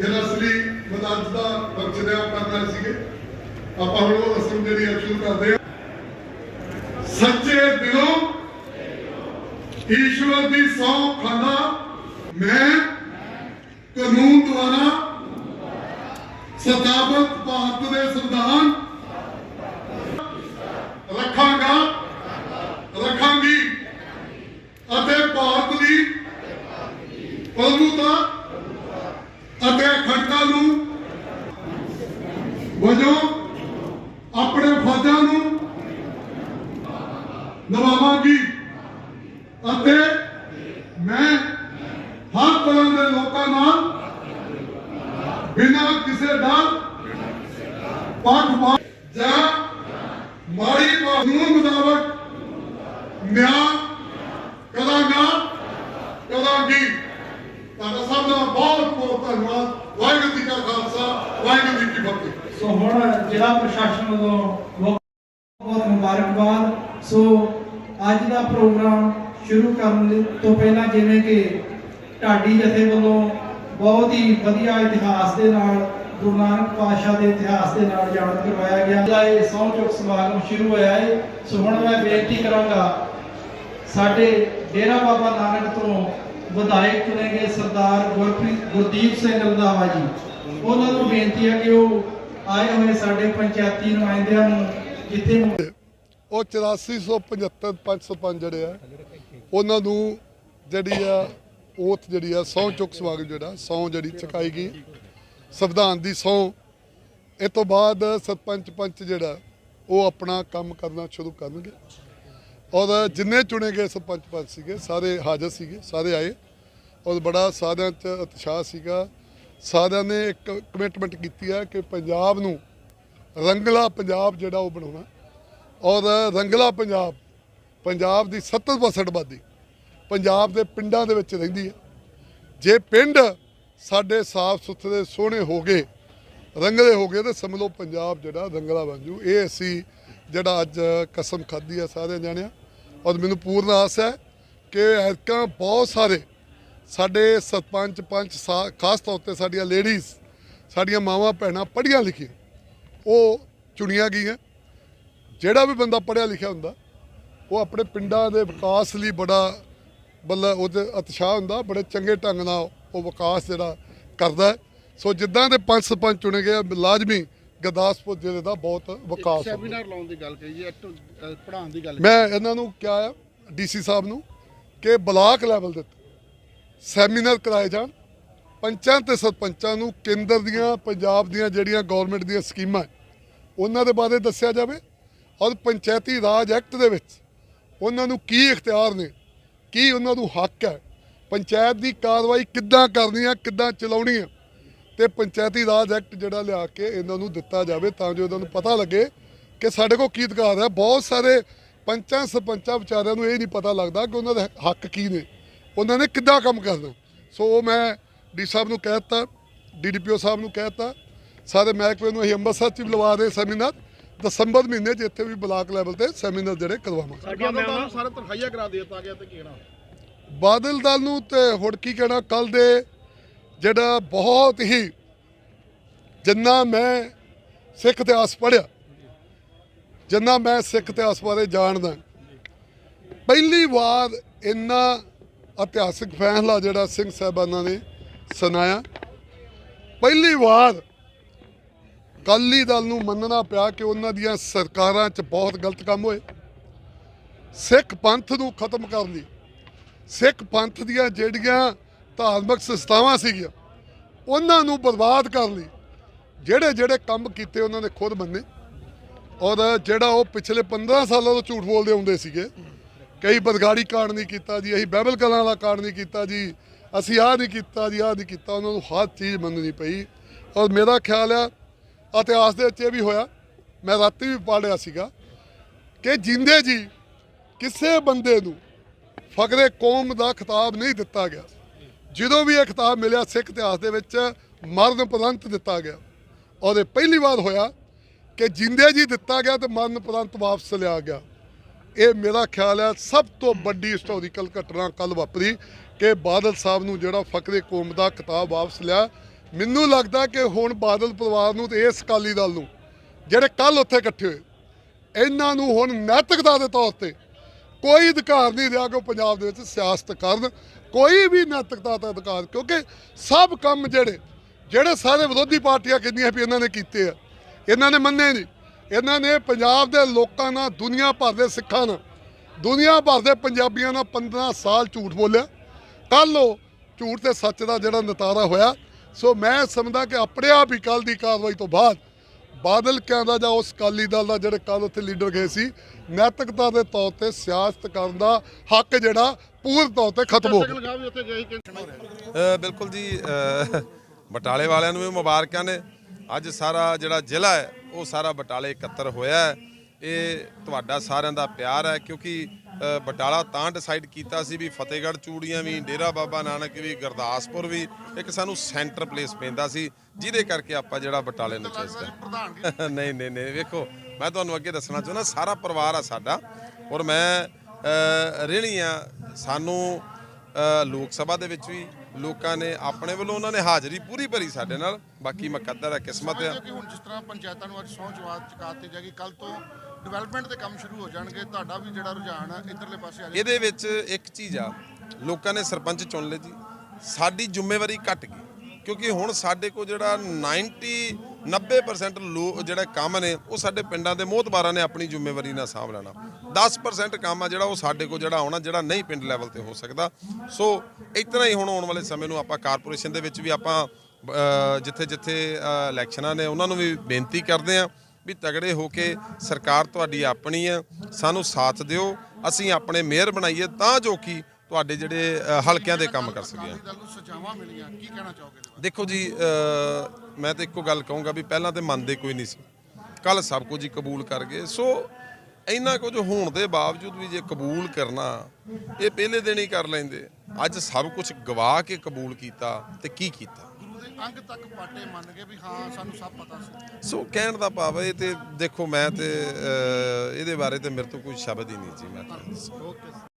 ਜਿਹੜਾ ਅਸਲੀ ਮਦਦ ਦਾ ਬਖਸ਼ਿਆ ਕਰਨਾ ਸੀਗੇ, ਆਪਾਂ ਹੁਣ ਉਹ ਰਸਮ ਜਿਹੜੀ ਆ ਸ਼ੁਰੂ ਕਰਦੇ ਹਾਂ। ਸੱਚੇ ਦਿਲੋਂ ਈਸ਼ਵਰ ਦੀ ਸਹੁੰ ਖਾਂਦਾ ਮੈਂ ਕਾਨੂੰਨ ਦੁਆਰਾ ਸਤਾਬਤ ਭਾਰਤ ਦੇ ਸੰਵਿਧਾਨ ਰੱਖਾਂਗਾ ਰੱਖਾਂਗੀ ਅਤੇ ਭਾਰਤ ਦੀ ਪ੍ਰਭੂਤਾ ਅਤੇ ਅਖੰਡਤਾ ਨੂੰ ਵਜੋਂ ਆਪਣੇ ਫਰਜ਼ਾਂ ਨੂੰ ਨਿਭਾਵਾਂਗੀ ਅਤੇ ਮੈਂ ਹਰ ਤਰ੍ਹਾਂ ਦੇ ਲੋਕਾਂ ਨਾਲ ਬਿਨਾਂ ਕਿਸੇ ਡਰ ਪੱਖਪਾਤ ਜਾਂ ਮਾੜੀ ਕਾਨੂੰਨ ਮੁਤਾਬਕ ਨਿਆਂ ਕਰਾਂਗਾ, ਕਰਾਂਗੀ। ਤੁਹਾਡਾ ਸਭ ਦਾ ਬਹੁਤ ਬਹੁਤ ਧੰਨਵਾਦ। ਵਾਹਿਗੁਰੂ ਜੀ ਕਾ ਖਾਲਸਾ, ਵਾਹਿਗੁਰੂ ਜੀ ਕੀ ਫਤਿਹ। ਸੋ ਹੁਣ ਜ਼ਿਲ੍ਹਾ ਪ੍ਰਸ਼ਾਸਨ ਵੱਲੋਂ ਬਹੁਤ ਮੁਬਾਰਕਬਾਦ। ਸੋ ਅੱਜ ਦਾ ਪ੍ਰੋਗਰਾਮ ਸ਼ੁਰੂ ਕਰਨ ਤੋਂ ਪਹਿਲਾਂ ਜਿਵੇਂ ਕਿ ਢਾਡੀ ਜਥੇ ਵੱਲੋਂ ਬਹੁਤ ਹੀ ਵਧੀਆ ਇਤਿਹਾਸ ਦੇ ਨਾਲ, ਗੁਰੂ ਨਾਨਕ ਪਾਤਸ਼ਾਹ ਦੇ ਇਤਿਹਾਸ ਦੇ ਨਾਲ ਜਾਣ ਕਰਵਾਇਆ ਗਿਆ। ਜਿਹੜਾ ਇਹ ਸਹੁੰ ਸਮਾਗਮ ਸ਼ੁਰੂ ਹੋਇਆ ਹੈ ਸੋ ਹੁਣ ਮੈਂ ਬੇਨਤੀ ਕਰਾਂਗਾ, ਸਾਡੇ ਡੇਰਾ ਬਾਬਾ ਨਾਨਕ ਤੋਂ ਵਿਧਾਇਕ ਚੁਣੇ ਗਏ ਸਰਦਾਰ ਗੁਰਪ੍ਰੀਤ, ਗੁਰਦੀਪ ਸਿੰਘ ਰੰਧਾਵਾ ਜੀ। ਉਹਨਾਂ ਨੂੰ ਬੇਨਤੀ ਹੈ ਕਿ ਉਹ ਆਏ ਹੋਏ ਸਾਡੇ ਪੰਚਾਇਤੀ ਨੁਮਾਇੰਦਿਆਂ ਨੂੰ ਜਿੱਥੇ ਉਹ 8475 ਪੰਜ ਸਰਪੰਚ ਜਿਹੜੇ ਆ, ਉਹਨਾਂ ਨੂੰ ਜਿਹੜੀ ਆ ਓਥ ਜਿਹੜੀ ਆ, ਸਹੁੰ ਚੁੱਕ ਸਵਾਗਤ ਜਿਹੜਾ, ਸਹੁੰ ਜਿਹੜੀ ਚੁਕਾਈ ਗਈ। ਸੰਵਿਧਾਨ ਦੀ ਸਹੁੰ। ਇਹ ਤੋਂ ਬਾਅਦ ਸਰਪੰਚ ਪੰਚ ਜਿਹੜਾ, ਉਹ ਆਪਣਾ ਕੰਮ ਕਰਨਾ ਸ਼ੁਰੂ ਕਰਨਗੇ। ਔਰ ਜਿੰਨੇ ਚੁਣੇ ਗਏ ਸਰਪੰਚ ਪੰਚ ਸੀਗੇ, ਸਾਰੇ ਹਾਜ਼ਰ ਸੀਗੇ, ਸਾਰੇ ਆਏ। ਔਰ ਬੜਾ ਸਾਰਿਆਂ 'ਚ ਉਤਸ਼ਾਹ ਸੀਗਾ। ਸਾਰਿਆਂ ਨੇ ਇੱਕ ਕਮਿਟਮੈਂਟ ਕੀਤੀ ਹੈ ਕਿ ਪੰਜਾਬ ਨੂੰ ਰੰਗਲਾ ਪੰਜਾਬ ਜਿਹੜਾ ਉਹ ਬਣਾਉਣਾ। ਔਰ ਰੰਗਲਾ ਪੰਜਾਬ ਪੰਜਾਬ ਦੀ 70% ਆਬਾਦੀ, ਪੰਜਾਬ ਦੇ ਪਿੰਡਾਂ ਦੇ ਵਿੱਚ ਰਹਿੰਦੀ ਹੈ। ਜੇ ਪਿੰਡ ਸਾਡੇ ਸਾਫ਼ ਸੁਥਰੇ, ਸੋਹਣੇ ਹੋ ਗਏ, ਰੰਗਲੇ ਹੋ ਗਏ, ਤੇ ਸਮਝ ਲਓ ਪੰਜਾਬ ਜਿਹੜਾ ਰੰਗਲਾ ਬਣ ਜੂ। ਇਹ ਅਸੀਂ ਜਿਹੜਾ ਅੱਜ ਕਸਮ ਖਾਧੀ ਆ ਸਾਰੇ ਜਾਣਿਆ, ਔਰ ਮੈਨੂੰ ਪੂਰਨ ਆਸ ਹੈ ਕਿ ਐਤਕਾਂ ਬਹੁਤ ਸਾਰੇ ਸਾਡੇ ਸਰਪੰਚ, ਪੰਚ, ਸਾ- ਖਾਸ ਤੌਰ ਤੇ ਸਾਡੀਆਂ ਲੇਡੀਜ਼ ਸਾਡੀਆਂ ਮਾਵਾਂ ਭੈਣਾਂ ਪੜ੍ਹੀਆਂ ਲਿਖੀਆਂ, ਉਹ ਚੁਣੀਆਂ ਗਈਆਂ। ਜਿਹੜਾ ਵੀ ਬੰਦਾ ਪੜ੍ਹਿਆ ਲਿਖਿਆ ਹੁੰਦਾ ਉਹ ਆਪਣੇ ਪਿੰਡਾਂ ਦੇ ਵਿਕਾਸ ਲਈ ਬੜਾ ਬੱਲਾ ਉਹਦੇ ਉਤਸ਼ਾਹ ਹੁੰਦਾ ਬੜੇ ਚੰਗੇ ਢੰਗ ਨਾਲ ਉਹ ਵਿਕਾਸ ਜਿਹੜਾ ਕਰਦਾ ਹੈ। ਸੋ ਜਿੱਦਾਂ ਦੇ ਪੰਜ ਸਰਪੰਚ ਚੁਣੇ ਗਏ ਲਾਜ਼ਮੀ ਗੁਰਦਾਸਪੁਰ ਜ਼ਿਲ੍ਹੇ ਦਾ ਬਹੁਤ ਵਿਕਾਸ ਸੈਮੀਨਾਰ ਲਾਉਣ ਦੀ ਗੱਲ ਕਹੀ ਜੀ ਪੜਾਉਣ ਦੀ ਗੱਲ ਮੈਂ ਇਹਨਾਂ ਨੂੰ ਕਿਹਾ ਆ ਡੀਸੀ ਸਾਹਿਬ ਨੂੰ ਕਿ ਬਲਾਕ ਲੈਵਲ ਦੇ ਸੈਮੀਨਾਰ ਕਰਾਏ ਜਾਣ। ਪੰਚਾਂ ਤੇ ਸਰਪੰਚਾਂ ਨੂੰ ਕੇਂਦਰ ਦੀਆਂ ਪੰਜਾਬ ਦੀਆਂ ਜਿਹੜੀਆਂ ਗਵਰਨਮੈਂਟ ਦੀਆਂ ਸਕੀਮਾਂ ਹੈ, ਉਹਨਾਂ ਦੇ ਬਾਰੇ ਦੱਸਿਆ ਜਾਵੇ। ਔਰ ਪੰਚਾਇਤੀ ਰਾਜ ਐਕਟ ਦੇ ਵਿੱਚ ਉਹਨਾਂ ਨੂੰ ਕੀ ਇਖਤਿਆਰ ਨੇ, ਕੀ ਉਹਨਾਂ ਨੂੰ ਹੱਕ ਹੈ, ਪੰਚਾਇਤ ਦੀ ਕਾਰਵਾਈ ਕਿੱਦਾਂ ਕਰਨੀ ਹੈ, ਕਿੱਦਾਂ ਚਲਾਉਣੀ ਹੈ, ਤੇ ਪੰਚਾਇਤੀ ਰਾਜ ਐਕਟ ਜਿਹੜਾ ਲਿਆ ਕੇ ਇਹਨਾਂ ਨੂੰ ਦਿੱਤਾ ਜਾਵੇ ਤਾਂ ਜੋ ਇਹਨਾਂ ਨੂੰ ਪਤਾ ਲੱਗੇ ਕਿ ਸਾਡੇ ਕੋਲ ਕੀ ਅਧਿਕਾਰ ਹੈ। ਬਹੁਤ ਸਾਰੇ ਪੰਚਾਂ, ਸਰਪੰਚਾਂ, ਵਿਚਾਰਿਆਂ ਨੂੰ ਇਹ ਨਹੀਂ ਪਤਾ ਲੱਗਦਾ ਕਿ ਉਹਨਾਂ ਦੇ ਹੱਕ ਕੀ ਨੇ, ਉਹਨਾਂ ਨੇ ਕਿੱਦਾਂ ਕੰਮ ਕਰਨਾ। ਸੋ ਉਹ ਮੈਂ ਡੀ ਸਾਹਿਬ ਨੂੰ ਕਹਿ ਦਿੱਤਾ ਡੀਡੀਪੀਓ ਸਾਹਿਬ ਨੂੰ ਕਹਿ ਦਿੱਤਾ, ਸਾਰੇ ਮਹਿਕਮੇ ਨੂੰ ਅਸੀਂ ਅੰਮ੍ਰਿਤਸਰ ਚ ਵੀ ਲਵਾ ਦੇ ਸੈਮੀਨਾਰ ਦਸੰਬਰ ਮਹੀਨੇ 'ਚ ਇੱਥੇ ਵੀ ਬਲਾਕ ਲੈਵਲ ਤੇ ਸੈਮੀਨਾਰ ਜਿਹੜੇ ਕਰਵਾਵਾਂਗੇ। ਸਾਡੀਆਂ ਮੈਂ ਸਾਰੇ ਤਨਖਾਹੀਆਂ ਕਰਾ ਦੇ ਦਿੱਤਾ ਗਿਆ ਤੇ ਕੀ ਕਹਿਣਾ? ਬਾਦਲ ਦਲ ਨੂੰ ਤੇ ਹੁਣ ਕੀ ਕਹਿਣਾ ਕੱਲ ਦੇ ਜਿਹੜਾ ਬਹੁਤ ਹੀ ਜਿੰਨਾ ਮੈਂ ਸਿੱਖ ਇਤਿਹਾਸ ਪੜ੍ਹਿਆ ਜਿੰਨਾ ਮੈਂ ਸਿੱਖ ਇਤਿਹਾਸ ਬਾਰੇ ਜਾਣਦਾ ਪਹਿਲੀ ਵਾਰ ਇੰਨਾ ਇਤਿਹਾਸਿਕ ਫੈਸਲਾ ਜਿਹੜਾ ਸਿੰਘ ਸਾਹਿਬਾਨਾਂ ਨੇ ਸੁਣਾਇਆ। ਪਹਿਲੀ ਵਾਰ ਅਕਾਲੀ ਦਲ ਨੂੰ ਮੰਨਣਾ ਪਿਆ ਕਿ ਉਹਨਾਂ ਦੀਆਂ ਸਰਕਾਰਾਂ 'ਚ ਬਹੁਤ ਗਲਤ ਕੰਮ ਹੋਏ। ਸਿੱਖ ਪੰਥ ਨੂੰ ਖਤਮ ਕਰਨ ਲਈ, ਸਿੱਖ ਪੰਥ ਦੀਆਂ ਜਿਹੜੀਆਂ ਧਾਰਮਿਕ ਸੰਸਥਾਵਾਂ ਸੀਗੀਆਂ, ਉਹਨਾਂ ਨੂੰ ਬਰਬਾਦ ਕਰਨ ਲਈ ਜਿਹੜੇ ਜਿਹੜੇ ਕੰਮ ਕੀਤੇ ਉਹਨਾਂ ਨੇ ਖੁਦ ਮੰਨੇ। ਔਰ ਜਿਹੜਾ ਉਹ ਪਿਛਲੇ 15 ਸਾਲਾਂ ਤੋਂ ਝੂਠ ਬੋਲਦੇ ਹੁੰਦੇ ਸੀਗੇ, ਕਈ ਬਦਗਾੜੀ ਕਾਂਡ ਨਹੀਂ ਕੀਤਾ ਜੀ, ਅਸੀਂ ਬਾਈਬਲ ਕਲਾਂ ਵਾਲਾ ਕਾਂਡ ਨਹੀਂ ਕੀਤਾ ਜੀ, ਅਸੀਂ ਆਹ ਨਹੀਂ ਕੀਤਾ ਜੀ, ਆਹ ਨਹੀਂ ਕੀਤਾ, ਉਹਨਾਂ ਨੂੰ ਹਰ ਚੀਜ਼ ਮੰਨਣੀ ਪਈ। ਔਰ ਮੇਰਾ ਖਿਆਲ ਆ ਇਤਿਹਾਸ ਦੇ ਵਿੱਚ ਇਹ ਵੀ ਹੋਇਆ, ਮੈਂ ਰਾਤੀ ਵੀ ਪੜ੍ਹਿਆ ਸੀਗਾ ਕਿ ਜਿੰਦੇ ਜੀ ਕਿਸੇ ਬੰਦੇ ਨੂੰ ਫਕਰੇ ਕੌਮ ਦਾ ਖਿਤਾਬ ਨਹੀਂ ਦਿੱਤਾ ਗਿਆ। ਜਦੋਂ ਵੀ ਇਹ ਖਿਤਾਬ ਮਿਲਿਆ, ਸਿੱਖ ਇਤਿਹਾਸ ਦੇ ਵਿੱਚ ਮਰਨ ਉਪਰੰਤ ਦਿੱਤਾ ਗਿਆ। ਔਰ ਇਹ ਪਹਿਲੀ ਵਾਰ ਹੋਇਆ ਕਿ ਜਿੰਦੇ ਜੀ ਦਿੱਤਾ ਗਿਆ ਤੇ ਮਰਨ ਉਪਰੰਤ ਵਾਪਸ ਲਿਆ ਗਿਆ। ਇਹ ਮੇਰਾ ਖਿਆਲ ਹੈ ਸਭ ਤੋਂ ਵੱਡੀ ਹਿਸਟੋਰੀਕਲ ਘਟਨਾ ਕੱਲ ਵਾਪਰੀ ਕਿ ਬਾਦਲ ਸਾਹਿਬ ਨੂੰ ਜਿਹੜਾ ਫਕਰੇ ਕੌਮ ਦਾ ਖਿਤਾਬ ਵਾਪਸ ਲਿਆ ਮੈਨੂੰ ਲੱਗਦਾ ਕਿ ਹੁਣ ਬਾਦਲ ਪਰਿਵਾਰ ਨੂੰ ਤੇ ਇਸ ਅਕਾਲੀ ਦਲ ਨੂੰ, ਜਿਹੜੇ ਕੱਲ ਉੱਥੇ ਇਕੱਠੇ ਹੋਏ, ਇਹਨਾਂ ਨੂੰ ਹੁਣ ਨੈਤਿਕਤਾ ਦੇ ਤੌਰ ਤੇ ਕੋਈ ਅਧਿਕਾਰ ਨਹੀਂ ਰਿਹਾ ਕਿ ਉਹ ਪੰਜਾਬ ਦੇ ਵਿੱਚ ਸਿਆਸਤ ਕਰਨ, ਕੋਈ ਵੀ ਨੈਤਿਕਤਾ ਦਾ ਅਧਿਕਾਰ, ਕਿਉਂਕਿ ਸਭ ਕੰਮ ਜਿਹੜੇ ਜਿਹੜੇ ਸਾਰੇ ਵਿਰੋਧੀ ਪਾਰਟੀਆਂ ਕਹਿੰਦੀਆਂ ਵੀ ਇਹਨਾਂ ਨੇ ਕੀਤੇ ਆ, ਇਹਨਾਂ ਨੇ ਮੰਨੇ ਨਹੀਂ। ਇਹਨਾਂ ਨੇ ਪੰਜਾਬ ਦੇ ਲੋਕਾਂ ਨਾਲ, ਦੁਨੀਆ ਭਰ ਦੇ ਸਿੱਖਾਂ ਨਾਲ, ਦੁਨੀਆ ਭਰ ਦੇ ਪੰਜਾਬੀਆਂ ਨਾਲ 15 ਸਾਲ ਝੂਠ ਬੋਲਿਆ। ਕੱਲ ਉਹ ਝੂਠ ਤੇ ਸੱਚ ਦਾ ਜਿਹੜਾ ਨਤਾਰਾ ਹੋਇਆ ਸੋ ਮੈਂ ਸਮਝਦਾ ਕਿ ਆਪਣੇ ਆਪ ਹੀ ਕੱਲ ਦੀ ਕਾਰਵਾਈ ਤੋਂ ਬਾਅਦ ਬਾਦਲ ਕਹਿੰਦਾ ਜਾਂ ਉਸ ਅਕਾਲੀ ਦਲ ਦਾ ਜਿਹੜੇ ਕੱਲ ਉੱਥੇ ਲੀਡਰ ਗਏ ਸੀ ਨੈਤਿਕਤਾ ਦੇ ਤੌਰ ਤੇ ਸਿਆਸਤ ਕਰਨ ਦਾ ਹੱਕ ਜਿਹੜਾ ਪੂਰਨ ਤੌਰ ਤੇ ਖਤਮ ਹੋ ਗਿਆ। ਬਿਲਕੁਲ ਜੀ ਬਟਾਲੇ ਵਾਲਿਆਂ ਨੂੰ ਵੀ ਮੁਬਾਰਕਾਂ ਨੇ। ਅੱਜ ਸਾਰਾ ਜਿਹੜਾ ਜ਼ਿਲ੍ਹਾ ਹੈ ਉਹ ਸਾਰਾ ਬਟਾਲੇ ਇਕੱਤਰ ਹੋਇਆ ਹੈ। ਇਹ ਤੁਹਾਡਾ ਸਾਰਿਆਂ ਦਾ ਪਿਆਰ ਹੈ, ਕਿਉਂਕਿ ਬਟਾਲਾ ਤਾਂ ਡਿਸਾਈਡ ਕੀਤਾ ਸੀ ਵੀ ਫਤਿਹਗੜ੍ਹ ਚੂੜੀਆਂ ਵੀ, ਡੇਰਾ ਬਾਬਾ ਨਾਨਕ ਵੀ, ਗੁਰਦਾਸਪੁਰ ਵੀ, ਇੱਕ ਸਾਨੂੰ ਸੈਂਟਰ ਪਲੇਸ ਪੈਂਦਾ ਸੀ, ਜਿਹਦੇ ਕਰਕੇ ਆਪਾਂ ਜਿਹੜਾ ਬਟਾਲੇ ਨੂੰ ਚੇਸ ਨਹੀਂ ਨਹੀਂ ਨਹੀਂ, ਵੇਖੋ, ਮੈਂ ਤੁਹਾਨੂੰ ਅੱਗੇ ਦੱਸਣਾ ਚਾਹੁੰਦਾ, ਸਾਰਾ ਪਰਿਵਾਰ ਆ ਸਾਡਾ, ਔਰ ਮੈਂ ਰਹਿਣੀ ਆ, ਸਾਨੂੰ ਲੋਕ ਸਭਾ ਦੇ ਵਿੱਚ ਵੀ ਲੋਕਾਂ ਨੇ ਆਪਣੇ ਵੱਲੋਂ ਉਹਨਾਂ ਨੇ ਹਾਜ਼ਰੀ ਪੂਰੀ ਭਰੀ ਸਾਡੇ ਨਾਲ, ਬਾਕੀ ਮੁਕੱਦਰ ਹੈ, ਕਿਸਮਤ ਆ। ਹੁਣ ਜਿਸ ਤਰ੍ਹਾਂ ਪੰਚਾਇਤਾਂ ਨੂੰ ਅੱਜ ਸਹੁੰ ਚਵਾ ਚੁਕਾਤੀ ਜਾਏਗੀ ਕੱਲ ਤੋਂ ਡਿਵੈਲਪਮੈਂਟ ਦੇ ਕੰਮ ਸ਼ੁਰੂ ਹੋ ਜਾਣਗੇ, ਤੁਹਾਡਾ ਵੀ ਜਿਹੜਾ ਰੁਝਾਨ ਆ, ਇਧਰਲੇ ਪਾਸੇ ਆ ਜਾਏਗਾ। ਇਹਦੇ ਵਿੱਚ ਇੱਕ ਚੀਜ਼ ਆ, ਲੋਕਾਂ ਨੇ ਸਰਪੰਚ ਚੁਣ ਲਏ ਜੀ। ਸਾਡੀ ਜ਼ਿੰਮੇਵਾਰੀ ਘਟ ਗਈ, ਕਿਉਂਕਿ ਹੁਣ ਸਾਡੇ ਕੋਲ ਜਿਹੜਾ 90 90% ਲੋ, ਜਿਹੜੇ ਕੰਮ ਨੇ, ਉਹ ਸਾਡੇ ਪਿੰਡਾਂ ਦੇ ਮੋਹਤਬਾਰਾਂ ਨੇ ਆਪਣੀ ਜ਼ਿੰਮੇਵਾਰੀ ਨਾਲ ਸਾਂਭ ਲੈਣਾ। 10% ਕੰਮ ਆ ਜਿਹੜਾ, ਉਹ ਸਾਡੇ ਕੋਲ ਜਿਹੜਾ ਆਉਣਾ, ਜਿਹੜਾ ਨਹੀਂ ਪਿੰਡ ਲੈਵਲ ਤੇ ਹੋ ਸਕਦਾ। ਸੋ ਇਤਨਾ ਹੀ ਹੁਣ ਆਉਣ ਵਾਲੇ ਸਮੇਂ ਨੂੰ ਆਪਾਂ ਕਾਰਪੋਰੇਸ਼ਨ ਦੇ ਵਿੱਚ ਵੀ ਆਪਾਂ ਜਿੱਥੇ ਜਿੱਥੇ ਇਲੈਕਸ਼ਨਾਂ ਨੇ, ਉਹਨਾਂ ਨੂੰ ਵੀ ਬੇਨਤੀ ਕਰਦੇ ਆ। ਵੀ ਤਗੜੇ ਹੋ ਕੇ ਸਰਕਾਰ ਤੁਹਾਡੀ ਆਪਣੀ ਹੈ, ਸਾਨੂੰ ਸਾਥ ਦਿਓ, ਅਸੀਂ ਆਪਣੇ ਮੇਅਰ ਬਣਾਈਏ ਤਾਂ ਜੋ ਕਿ ਤੁਹਾਡੇ ਜਿਹੜੇ ਹਲਕਿਆਂ ਦੇ ਕੰਮ ਕਰ ਸਕੀਏ। ਦੇਖੋ ਜੀ ਮੈਂ ਤਾਂ ਇੱਕੋ ਗੱਲ ਕਹੂੰਗਾ ਵੀ ਪਹਿਲਾਂ ਤੇ ਮੰਨਦੇ ਕੋਈ ਨਹੀਂ ਸੀ। ਕੱਲ ਸਭ ਕੁਝ ਹੀ ਕਬੂਲ ਕਰ ਗਏ। ਸੋ ਇੰਨਾ ਕੁਝ ਹੋਣ ਦੇ ਬਾਵਜੂਦ ਵੀ ਜੇ ਕਬੂਲ ਕਰਨਾ, ਇਹ ਪਹਿਲੇ ਦਿਨ ਹੀ ਕਰ ਲੈਂਦੇ। ਅੱਜ ਸਭ ਕੁਝ ਗਵਾ ਕੇ ਕਬੂਲ ਕੀਤਾ ਤੇ ਕੀ ਕੀਤਾ? ਦੇ ਅੰਗ ਤੱਕ ਪਾਟੇ ਮੰਨ ਗਏ ਵੀ ਹਾਂ ਸਾਨੂੰ ਸਭ ਪਤਾ ਸੀ। ਸੋ ਕਹਿਣ ਦਾ ਭਾਵ ਇਹ ਤੇ ਦੇਖੋ ਮੈਂ ਤੇ ਅ, ਇਹਦੇ ਬਾਰੇ ਤੇ ਮੇਰੇ ਤੋਂ ਕੋਈ ਸ਼ਬਦ ਹੀ ਨਹੀਂ ਜੀ ਮੈਂ ਓਕੇ।